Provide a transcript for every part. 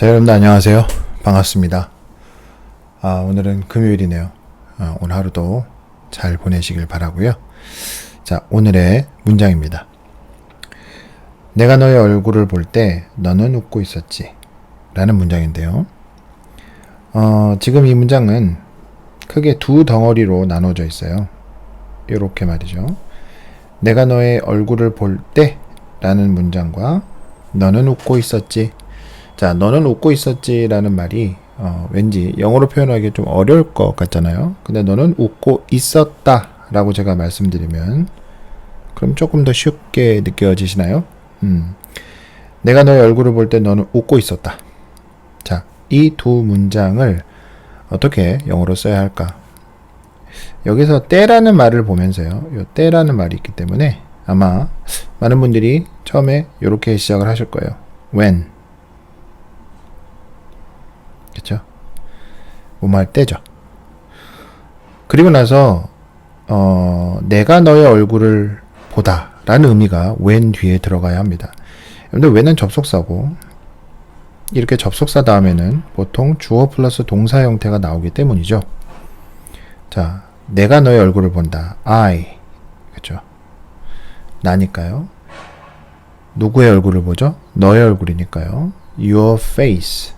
자, 여러분들 안녕하세요. 반갑습니다. 아, 오늘은 금요일이네요. 아, 오늘 하루도 잘 보내시길 바라고요. 자, 오늘의 문장입니다. 내가 너의 얼굴을 볼 때 너는 웃고 있었지. 라는 문장인데요. 어, 지금 이 문장은 크게 두 덩어리로 나눠져 있어요. 이렇게 말이죠. 내가 너의 얼굴을 볼 때 라는 문장과 너는 웃고 있었지. 자, 너는 웃고 있었지라는 말이 어, 왠지 영어로 표현하기 좀 어려울 것 같잖아요. 근데 너는 웃고 있었다라고 제가 말씀드리면 그럼 조금 더 쉽게 느껴지시나요? 음. 내가 너의 얼굴을 볼 때 너는 웃고 있었다. 자, 이 두 문장을 어떻게 영어로 써야 할까? 여기서 때라는 말을 보면서요. 요 때라는 말이 있기 때문에 아마 많은 분들이 처음에 이렇게 시작을 하실 거예요. when. 그쵸? 뭐말 때죠. 그리고 나서 어, 내가 너의 얼굴을 보다 라는 의미가 when 뒤에 들어가야 합니다. 근데 when은 접속사고 이렇게 접속사 다음에는 보통 주어 플러스 동사 형태가 나오기 때문이죠. 자, 내가 너의 얼굴을 본다. I. 그죠? 나니까요. 누구의 얼굴을 보죠? 너의 얼굴이니까요. Your face.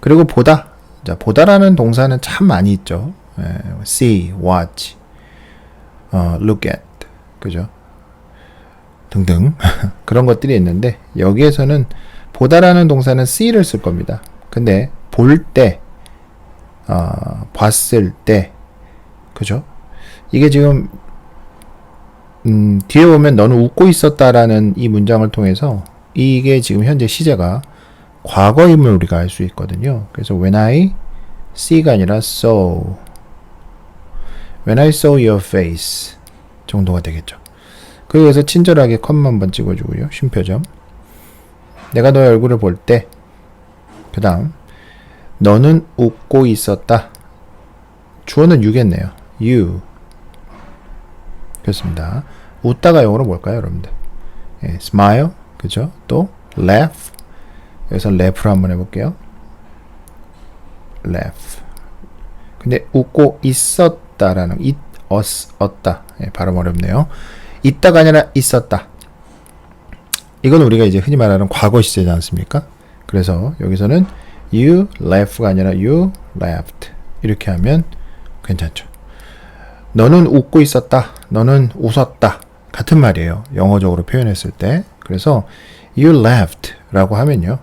그리고 보다. 자, 보다라는 동사는 참 많이 있죠. 예, see, watch, 어, look at, 그죠? 등등 그런 것들이 있는데 여기에서는 보다라는 동사는 see를 쓸 겁니다. 근데 볼 때, 어, 봤을 때, 그죠? 이게 지금 음, 뒤에 보면 너는 웃고 있었다라는 이 문장을 통해서 이게 지금 현재 시제가 과거임을 우리가 알 수 있거든요. 그래서 when I see가 아니라 saw when I saw your face 정도가 되겠죠. 그래서 친절하게 컴만 한번 찍어주고요. 쉼표점. 내가 너의 얼굴을 볼 때, 그 다음, 너는 웃고 있었다. 주어는 you겠네요. you. 그렇습니다. 웃다가 영어로 뭘까요, 여러분들? 예, smile. 그죠? 또, laugh. 여기서 laugh로 한번 해볼게요. laugh. 근데 웃고 있었다라는, it, us, 었다. 예, 발음 어렵네요. 있다가 아니라 있었다. 이건 우리가 이제 흔히 말하는 과거 시제지 않습니까? 그래서 여기서는 you laught가 아니라 you laughed 이렇게 하면 괜찮죠. 너는 웃고 있었다. 너는 웃었다. 같은 말이에요. 영어적으로 표현했을 때. 그래서 you laughed 라고 하면요.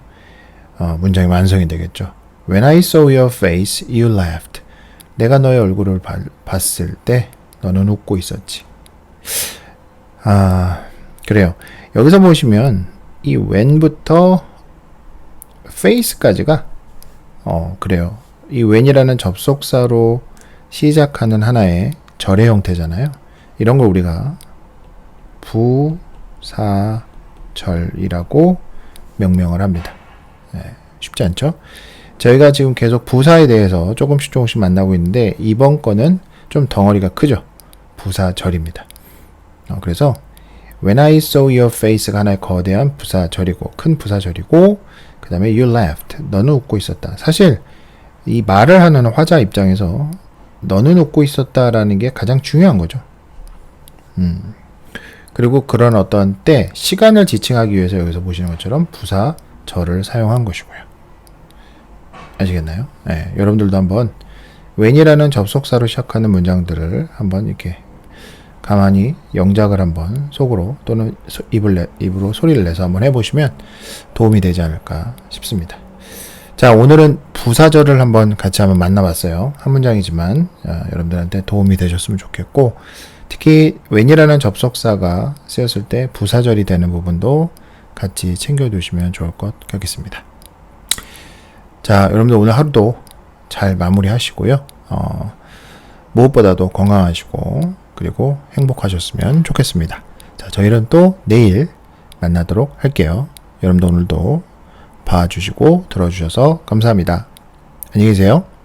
어, 문장이 완성이 되겠죠. When I saw your face, you laughed. 내가 너의 얼굴을 바, 봤을 때 너는 웃고 있었지. 아, 그래요. 여기서 보시면 이 when부터 face까지가 어, 그래요. 이 when이라는 접속사로 시작하는 하나의 절의 형태잖아요. 이런 걸 우리가 부사절이라고 명명을 합니다. 네, 쉽지 않죠? 저희가 지금 계속 부사에 대해서 조금씩 조금씩 만나고 있는데 이번 거는 좀 덩어리가 크죠. 부사절입니다. 어, 그래서 When I saw your face가 하나의 거대한 부사절이고 큰 부사절이고 그 다음에 you laughed 너는 웃고 있었다. 사실 이 말을 하는 화자 입장에서 너는 웃고 있었다라는 게 가장 중요한 거죠. 음. 그리고 그런 어떤 때 시간을 지칭하기 위해서 여기서 보시는 것처럼 부사 절을 사용한 것이고요. 아시겠나요? 네, 여러분들도 한번 when이라는 접속사로 시작하는 문장들을 한번 이렇게 가만히 영작을 한번 속으로 또는 입을 내, 입으로 소리를 내서 한번 해보시면 도움이 되지 않을까 싶습니다. 자, 오늘은 부사절을 한번 같이 한번 만나봤어요. 한 문장이지만 아, 여러분들한테 도움이 되셨으면 좋겠고 특히 when이라는 접속사가 쓰였을 때 부사절이 되는 부분도 같이 챙겨두시면 좋을 것 같겠습니다. 자, 여러분들 오늘 하루도 잘 마무리하시고요. 어, 무엇보다도 건강하시고 그리고 행복하셨으면 좋겠습니다. 자, 저희는 또 내일 만나도록 할게요. 여러분도 오늘도 봐주시고 들어주셔서 감사합니다. 안녕히 계세요.